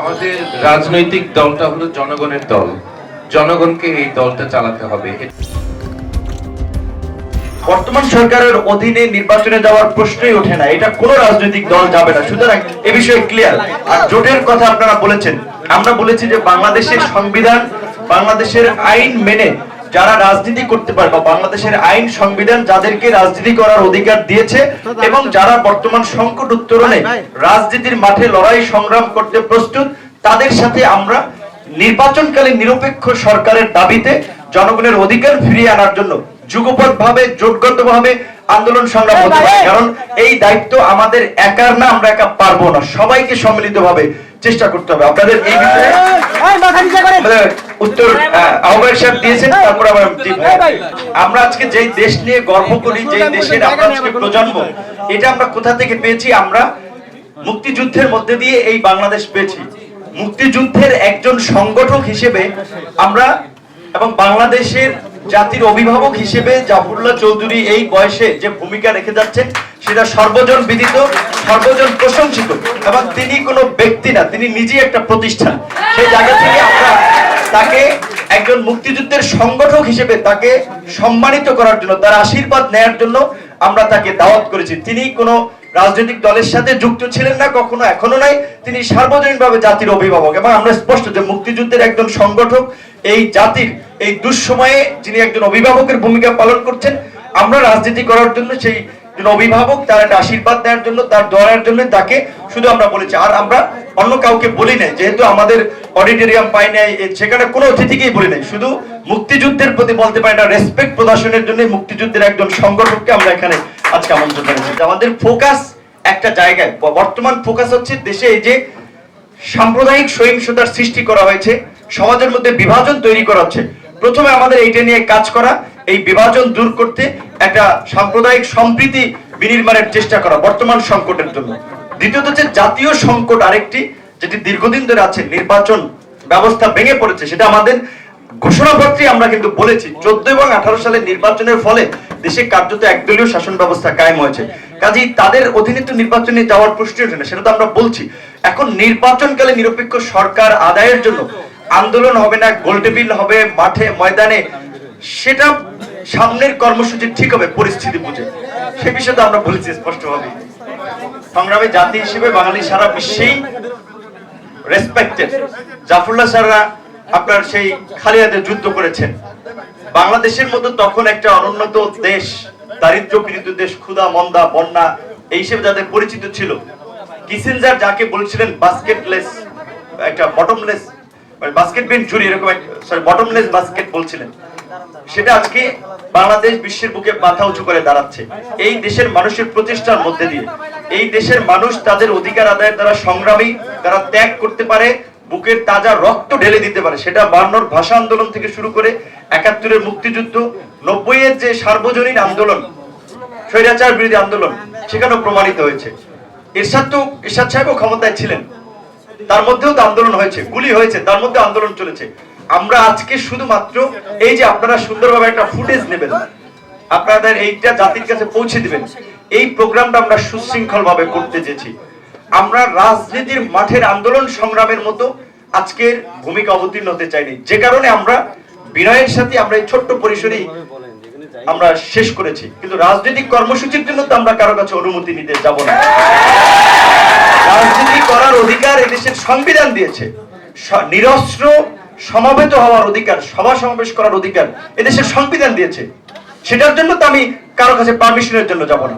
আমাদের রাজনৈতিক দলটা হলো জনগণের দল। জনগণকে এই দলটা চালাতে হবে। বর্তমান সরকারের অধীনে নির্বাচনে যাওয়ার প্রশ্নই ওঠে না। এটা কোনো রাজনৈতিক দল যাবে না। সুতরাং এ বিষয়ে ক্লিয়ার আর জোটের কথা আপনারা বলেছেন। আমরা বলেছি যে বাংলাদেশের সংবিধান, বাংলাদেশের আইন মেনে যারা রাজনীতি করতে পারে বা বাংলাদেশের আইন সংবিধান যাদেরকে রাজনীতি করার অধিকার দিয়েছে এবং যারা বর্তমান সংকট উত্তরণে রাজনীতির মাঠে লড়াই সংগ্রাম করতে প্রস্তুত তাদের সাথে আমরা নির্বাচনকালীন নিরপেক্ষ সরকারের দাবিতে জনগণের অধিকার ফিরিয়ে আনার জন্য যুগপৎ ভাবে জোটগত ভাবে আন্দোলন সংগ্রাম হতে পারে। কারণ এই দায়িত্ব আমাদের একার না আমরা একা পারব না। সবাইকে সম্মিলিত ভাবে চেষ্টা করতে হবে। আপনাদের এই বিষয়ে উত্তর আহ, আহ্বায়ক সাহেব দিয়েছেন তারপর আবার জি আমরা আজকে যেই দেশ নিয়ে গর্ব করি যেই দেশের আমরা আজকে প্রজন্ম এটা আমরা কোথা থেকে পেয়েছি? আমরা মুক্তিযুদ্ধের মধ্যে দিয়ে এই বাংলাদেশ পেয়েছি। মুক্তিযুদ্ধের একজন সংগঠক হিসেবে আমরা এবং বাংলাদেশের জাতির অভিভাবক হিসেবে জাফরুল্লাহ চৌধুরী এই বয়সে যে ভূমিকা রেখে যাচ্ছেন সেটা সর্বজন বিদিত সর্বজন প্রশংসিত এবং তিনি কোনো ব্যক্তি না তিনি নিজেই একটা প্রতিষ্ঠান। সেই জায়গা থেকে আমরা তাকে একজন মুক্তিযুদ্ধের সংগঠক হিসেবে তাকে সম্মানিত করার জন্য, তার আশীর্বাদ নেয়ার জন্য আমরা তাকে দাওয়াত করেছি। তিনি কোনো রাজনৈতিক দলের সাথে যুক্ত ছিলেন না, কখনো এখনও নাই। তিনি সার্বজনীনভাবে জাতির অভিভাবক এবং আমরা স্পষ্ট যে মুক্তিযুদ্ধের একজন সংগঠক, এই জাতির, এই দুঃসময়ে যিনি একজন অভিভাবকের ভূমিকা পালন করছেন, আমরা রাজনীতি করার জন্য সেই অভিভাবক, তার একটা আশীর্বাদ দেওয়ার জন্য, তার দোয়ার জন্য তাকে শুধু আমরা বলেছি। আর আমরা অন্য কাউকে বলি নাই, যেহেতু আমাদের অডিটোরিয়াম পাই নাই সেখানে কোনো অতিথিকেই বলি নাই। শুধু মুক্তিযুদ্ধের প্রতি বলতে পারি না রেসপেক্ট প্রদর্শনের জন্য মুক্তিযুদ্ধের একজন সংগঠককে আমরা এখানে আজকে আমন্ত্রণ জানিয়েছি আমাদের ফোকাস একটা জায়গায় বর্তমান ফোকাস হচ্ছে দেশে এই যে সাম্প্রদায়িক সহিংসতার সৃষ্টি করা হয়েছে, সমাজের মধ্যে বিভাজন তৈরি করা হচ্ছে। প্রথমে আমাদের এইটা নিয়ে কাজ করা এই বিভাজন দূর করতে একটা সাম্প্রদায়িক সম্প্রীতি বিনির্মাণের চেষ্টা করা বর্তমান সংকটের জন্য। দ্বিতীয়ত হচ্ছে জাতীয় সংকট আরেকটি, যেটি দীর্ঘদিন ধরে আছে, নির্বাচন ব্যবস্থা ভেঙে পড়েছে, সেটা আমাদের ঘোষণাপত্রে আমরা কিন্তু বলেছি। চোদ্দ এবং আঠারো সালের নির্বাচনের ফলে দেশে কার্যত একদলীয় শাসন ব্যবস্থা কায়েম হয়েছে। কাজেই তাদের অধীনে তো নির্বাচনে যাওয়ার প্রশ্নই ওঠে না, সেটা তো আমরা বলছি। এখন নির্বাচনকালে নিরপেক্ষ সরকার আদায়ের জন্য আন্দোলন হবে না, গোলটেবিল হবে মাঠে, ময়দানে সেটা সামনের কর্মসূচি ঠিক হবে, পরিস্থিতি বুঝে। সে বিষয়ে তো আমরা বলেছি স্পষ্টভাবে। সংগ্রামী জাতি হিসেবে বাঙালি সারা বিশ্বেই রেসপেক্টেড জাফরুল্লাহ স্যাররা আপনার সেই খালিয়াদের যুদ্ধ করেছেন। বাংলাদেশের মতো তখন একটা অনুন্নত দেশ, দারিদ্র পীড়িত দেশ, ক্ষুধা, মন্দা, বন্যা, এই হিসেবে যাদের পরিচিত ছিল। কিসেনজার যাকে বলছিলেন বাস্কেটলেস একটা বটমলেস বাস্কেট বিন চুরি এরকম সরি বটমলেস বাস্কেট বলছিলেন। সেটা আজকে বাংলাদেশ বিশ্বের বুকে মাথা উঁচু করে দাঁড়াচ্ছে। এই দেশের মানুষের প্রচেষ্টার মধ্যে দিয়ে। এই দেশের মানুষ তাদের অধিকার আদায়ের দ্বারা সংগ্রামী, তারা ত্যাগ করতে পারে, বুকের তাজা রক্ত ঢেলে দিতে পারে। সেটা বান্নর ভাষা আন্দোলন থেকে শুরু করে একাত্তরের মুক্তিযুদ্ধ নব্বই এর যে সার্বজনীন আন্দোলন, স্বৈরাচার বিরোধী আন্দোলন, সেখানেও প্রমাণিত হয়েছে। এরশাদ তো, এরশাদ সাহেবও ক্ষমতায় ছিলেন। তার মধ্যেও তো আন্দোলন হয়েছে, গুলি হয়েছে, তার মধ্যে আন্দোলন চলেছে। আমরা আজকে শুধুমাত্র এই যে আপনারা সুন্দরভাবে একটা ফুটেজ নেবেন, আপনাদের এইটা জাতির কাছে পৌঁছে দিবেন, এই প্রোগ্রামটা আমরা সুশৃঙ্খল ভাবে করতে চেয়েছি। আমরা রাজনীতির মাঠের আন্দোলন সংগ্রামের মতো আজকের ভূমিকা অবতীর্ণ হতে চাইনি। যে কারণে আমরা বিনয়ের সাথে আমরা এই ছোট্ট পরিসরেই আমরা শেষ করেছি। কিন্তু রাজনৈতিক কর্মসূচির জন্য তো আমরা কারও কাছে অনুমতি নিতে যাব না। রাজনীতি করার অধিকার এদেশের সংবিধান দিয়েছে। নিরস্ত্র সমাবেত হওয়ার অধিকার, সভা সমাবেশ করার অধিকার এদেশের সংবিধান দিয়েছে। সেটার জন্য তো আমি কারও কাছে পারমিশনের জন্য যাব না।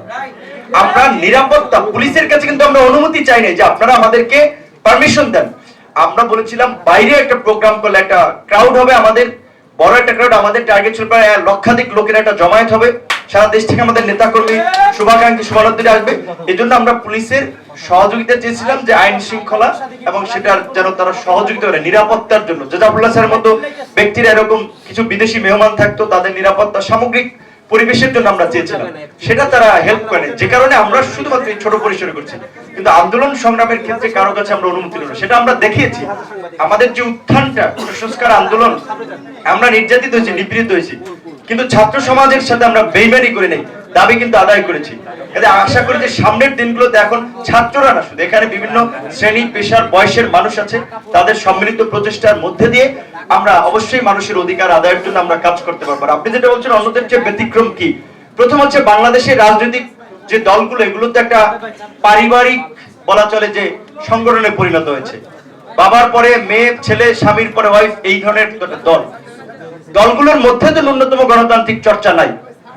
আমরা নিরাপত্তা, পুলিশের কাছে কিন্তু আমরা অনুমতি চাই যে আপনারা আমাদেরকে পারমিশন দেন। আমরা বলেছিলাম, বাইরে একটা প্রোগ্রাম করলে একটা ক্রাউড হবে আমাদের, বড় একটা ক্রাউড আমাদের টার্গেট ছিল প্রায় লক্ষাধিক লোকের একটা জমায়েত হবে। সারা দেশ থেকে আমাদের নেতা কর্মী শুভাকাঙ্ক্ষী শুভানন্দিরা আসবে। এই জন্য আমরা পুলিশের সহযোগিতা চেয়েছিলাম যে আইন শৃঙ্খলা এবং সেটার যেন তারা সহযোগিতা করে নিরাপত্তার জন্য। জেজাফুল্লাহ স্যারের মতো ব্যক্তিরা এরকম কিছু বিদেশি মেহমান থাকতো, তাদের নিরাপত্তা সামগ্রিক পরিবেশের জন্য আমরা চেয়েছিলাম। সেটা তারা হেল্প করে। যে কারণে আমরা শুধুমাত্র ছোট পরিসরে করছি। কিন্তু আন্দোলন সংগ্রামের ক্ষেত্রে কারও কাছে আমরা অনুমতি নেব সেটা আমরা দেখিয়েছি। আমাদের যে উত্থানটা কুসংস্কার আন্দোলন, আমরা নির্যাতিত হয়েছি, নিপীড়িত হয়েছি। কিন্তু ছাত্র সমাজের সাথে আমরা বেইমানি করে নেই, দাবি কিন্তু আদায় করেছি। এতে আশা করি যে সামনের দিনগুলোতে এখন ছাত্ররা না, শুধু এখানে বিভিন্ন শ্রেণি, পেশার, বয়সের মানুষ আছে, তাদের সম্মিলিত প্রচেষ্টার মধ্যে দিয়ে আমরা অবশ্যই মানুষের অধিকার আদায়ের জন্য আমরা কাজ করতে পারব। আপনি যেটা বলছেন, অন্যদের চেয়ে ব্যতিক্রম কি? প্রথম হচ্ছে বাংলাদেশের রাজনৈতিক যে দলগুলো এগুলো তো একটা পারিবারিক বলা চলে যে সংগঠনে পরিণত হয়েছে। বাবার পরে মেয়ে, ছেলে, স্বামীর পরে ওয়াইফ এই ধরনের দল। দলগুলোর মধ্যে তো ন্যূনতম গণতান্ত্রিক চর্চা নাই।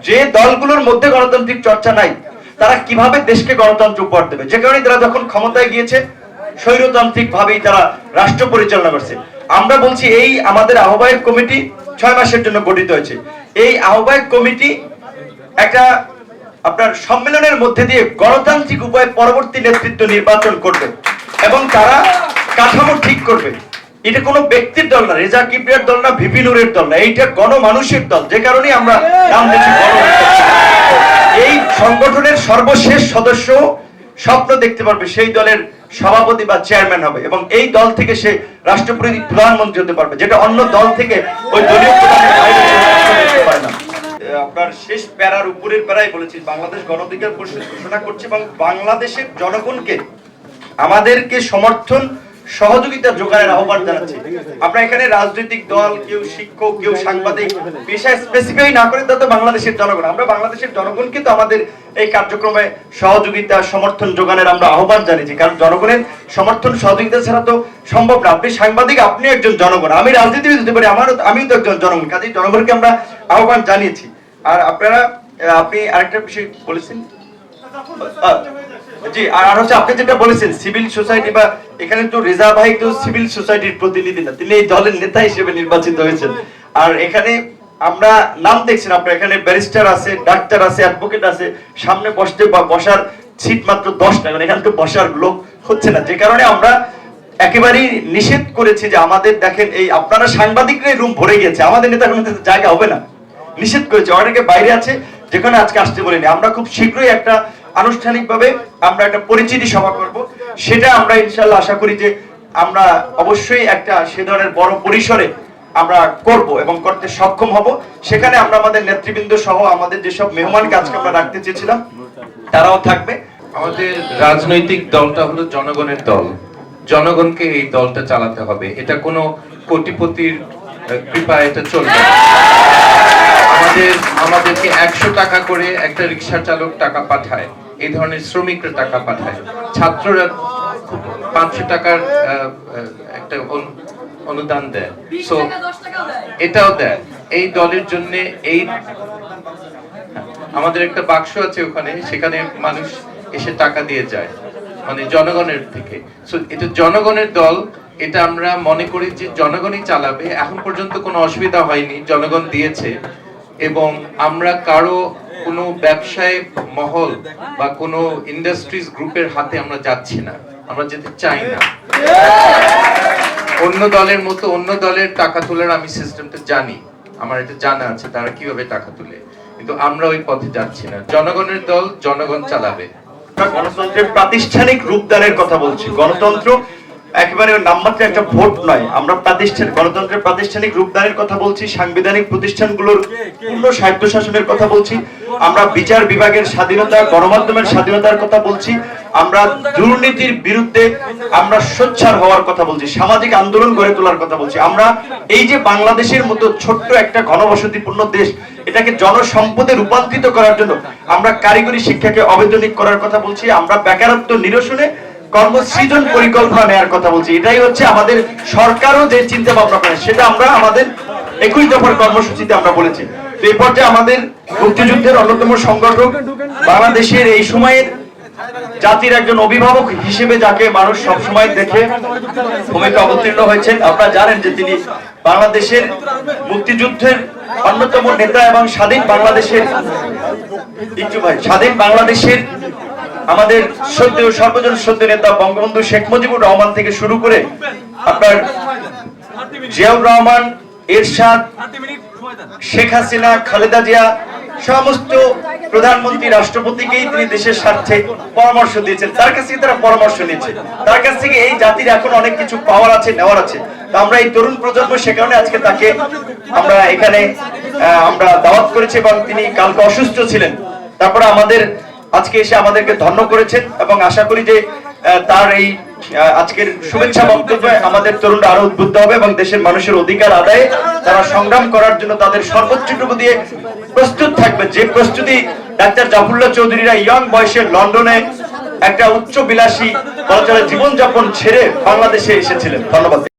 যে দলগুলোর মধ্যে গণতান্ত্রিক চর্চা নাই, তারা কীভাবে দেশকে গণতন্ত্র উপহার দেবে? যে কারণে তারা যখন ক্ষমতায় গিয়েছে স্বৈরতান্ত্রিক ভাবেই তারা রাষ্ট্র পরিচালনা করছে। আমরা বলছি, এই আমাদের আহ্বায়ক কমিটি ছয় মাসের জন্য গঠিত হয়েছে। এই আহ্বায়ক কমিটি একটা আপনার সম্মেলনের মধ্যে দিয়ে গণতান্ত্রিক উপায়ে পরবর্তী নেতৃত্ব নির্বাচন করবে এবং তারা কাঠামো ঠিক করবে। এটা কোনো ব্যক্তির দল না, রেজা কিবরিয়ার দল না, ভিপি নুরের দল না, এইটা গণমানুষের দল, যে কারণে আমরা নাম গণমানুষ। এই সংগঠনের সর্বশেষ সদস্য স্বপ্ন দেখতে পারবে, সেই দলের সভাপতি বা চেয়ারম্যান হবে এবং এই দল থেকে সে রাষ্ট্রপতি, প্রধানমন্ত্রী হতে পারবে, যেটা অন্য দল থেকে ওই দলীয় প্রধানের। আপনার শেষ প্যারার উপরের প্যারাই বলেছি, বাংলাদেশ গণঅধিকার পরিষদ ঘোষণা করছে এবং বাংলাদেশের জনগণকে আমাদেরকে সমর্থন সহযোগিতা যোগানের আহ্বান জানাচ্ছি। আমরা এখানে রাজনৈতিক দল কেউ শিক্ষক কেউ সাংবাদিক পেশায় স্পেসিফাই না করে তাতে বাংলাদেশের জনগণ। আমরা বাংলাদেশের জনগণকে তো আমাদের এই কার্যক্রমে সহযোগিতা সমর্থন যোগানের আমরা আহ্বান জানিয়েছি। কারণ জনগণের সমর্থন সহযোগিতা ছাড়া তো সম্ভব না। আপনি সাংবাদিক আপনি একজন জনগণ। আমি রাজনীতিবিদ হতে পারি আমারও আমিও তো একজন জনগণ। কাজেই জনগণকে আমরা আহ্বান জানিয়েছি। আর আপনারা আপনি আরেকটা বিষয় বলেছেন? জি, আর হচ্ছে আপনি যেটা বলেছেন সিভিল সোসাইটি বা এখানে তো রেজা ভাই তো সিভিল সোসাইটির প্রতিনিধি না, তিনি এই দলের নেতা হিসেবে নির্বাচিত হয়েছেন। আর এখানে আমরা নাম দেখছেন, আপনার এখানে ব্যারিস্টার আছে ডাক্তার আছে অ্যাডভোকেট আছে, সামনে বসতে বা বসার সিট মাত্র দশটা কারণ এখানে তো বসার লোক হচ্ছে না। যে কারণে আমরা একেবারেই নিষেধ করেছি যে আমাদের দেখেন এই আপনারা সাংবাদিকরাই রুম ভরে গেছে আমাদের নেতা কোনো জায়গা হবে না। নিষেধ করেছে, অনেকে বাইরে আছে, যেখানে আজকে আসতে বলিনি। আমরা খুব শীঘ্রই একটা আনুষ্ঠানিকভাবে আমরা একটা পরিচিতি সভা করব। সেটা আমরা ইনশাল্লাহ আশা করি যে আমরা অবশ্যই একটা সে ধরনের বড় পরিসরে আমরা করব এবং করতে সক্ষম হব। সেখানে আমরা আমাদের নেতৃবৃন্দ সহ আমাদের যেসব মেহমানকে আজকে আমরা রাখতে চেয়েছিলাম তারাও থাকবে। আমাদের রাজনৈতিক দলটা হলো জনগণের দল। জনগণকে এই দলটা চালাতে হবে। এটা কোনো কোটিপতির আহ, কৃপা এটা চলবে আমাদের আমাদেরকে একশো টাকা করে একটা রিক্সা চালক টাকা পাঠায়। এই ধরনের শ্রমিকরা টাকা পাঠায়। ছাত্ররা পাঁচশো টাকার একটা অনুদান দেয়। সো এটাও দেয়। এই দলের জন্য এই আমাদের একটা বাক্স আছে ওখানে সেখানে মানুষ এসে টাকা দিয়ে যায় মানে জনগণের থেকে। সো এটা জনগণের দল এটা আমরা মনে করি যে জনগণই চালাবে। এখন পর্যন্ত কোনো অসুবিধা হয়নি জনগণ দিয়েছে। এবং আমরা কারও কোনো ব্যবসায় মহল বা কোনো ইন্ডাস্ট্রিজ গ্রুপের হাতে আমরা যাচ্ছি না। আমরা যেতে চাই না। অন্য দলের মতো অন্য দলের টাকা তোলার আমি সিস্টেমটা জানি। আমার এটা জানা আছে, তারা কীভাবে টাকা তুলে। কিন্তু আমরা ওই পথে যাচ্ছি না। জনগণের দল, জনগণ চালাবে। গণতন্ত্রের প্রাতিষ্ঠানিক রূপদানের কথা বলছি। গণতন্ত্র একেবারে নামমাত্র একটা ভোট নয়। আমরা প্রাতিষ্ঠান গণতন্ত্রের প্রাতিষ্ঠানিক রূপদানের কথা বলছি, সাংবিধানিক প্রতিষ্ঠানগুলোর পূর্ণ স্বায়ত্তশাসনের কথা বলছি, আমরা বিচার বিভাগের স্বাধীনতা, গণমাধ্যমের স্বাধীনতার কথা বলছি, আমরা দুর্নীতির বিরুদ্ধে আমরা সোচ্চার হওয়ার কথা বলছি, সামাজিক আন্দোলন গড়ে তোলার কথা বলছি। আমরা এই যে বাংলাদেশের মতো ছোট্ট একটা ঘনবসতিপূর্ণ দেশ, এটাকে জনসম্পদে রূপান্তরিত করার জন্য আমরা কারিগরি শিক্ষাকে অবৈতনিক করার কথা বলছি, আমরা বেকারত্ব নিরসনে কর্মসৃজন পরিকল্পনা নেওয়ার কথা বলছি। এটাই হচ্ছে আমাদের সরকারও যে চিন্তা ভাবনা করে, সেটা আমরা আমাদের একুশ দফার কর্মসূচিতে আমরা বলেছি। তো এই পর্যায়ে আমাদের মুক্তিযুদ্ধের অন্যতম সংগঠক বাংলাদেশের এই সময়ের জাতির একজন অভিভাবক হিসেবে যাকে মানুষ সবসময় দেখে ভূমিকা অবতীর্ণ হয়েছেন, আপনারা জানেন যে তিনি বাংলাদেশের মুক্তিযুদ্ধের অন্যতম নেতা এবং স্বাধীন বাংলাদেশের স্বাধীন বাংলাদেশের আমাদের সদ্য সর্বজন সদ্য নেতা বঙ্গবন্ধু শেখ মুজিবুর রহমান থেকে শুরু করে আপনার জিয়াউর রহমান, এরশাদ, শেখ হাসিনা, খালেদা জিয়া, সমস্ত প্রধানমন্ত্রী রাষ্ট্রপতিকেই তিনি দেশের স্বার্থে পরামর্শ দিয়েছেন। তার কাছ থেকে তারা পরামর্শ নিয়েছে। তার কাছ থেকে এই জাতির এখন অনেক কিছু পাওয়ার আছে, নেওয়ার আছে। তো আমরা এই তরুণ প্রজন্ম সে কারণে আজকে তাকে আমরা এখানে আমরা দাওয়াত করেছি এবং তিনি কালকে অসুস্থ ছিলেন। তারপরে আমাদের আজকে এসে আমাদেরকে ধন্য করেছেন এবং আশা করি যে তার এই আজকের শুভেচ্ছা বক্তব্যে আমাদের তরুণরা আরও উদ্বুদ্ধ হবে এবং দেশের মানুষের অধিকার আদায়ে তারা সংগ্রাম করার জন্য তাদের সর্বোচ্চটুকু দিয়ে প্রস্তুত থাকবে। যে প্রস্তুতি ডাক্তার জাফরুল্লাহ চৌধুরীরা ইয়ং বয়সে লন্ডনে একটা উচ্চ বিলাসী বলা চলে জীবনযাপন ছেড়ে বাংলাদেশে এসেছিলেন। ধন্যবাদ।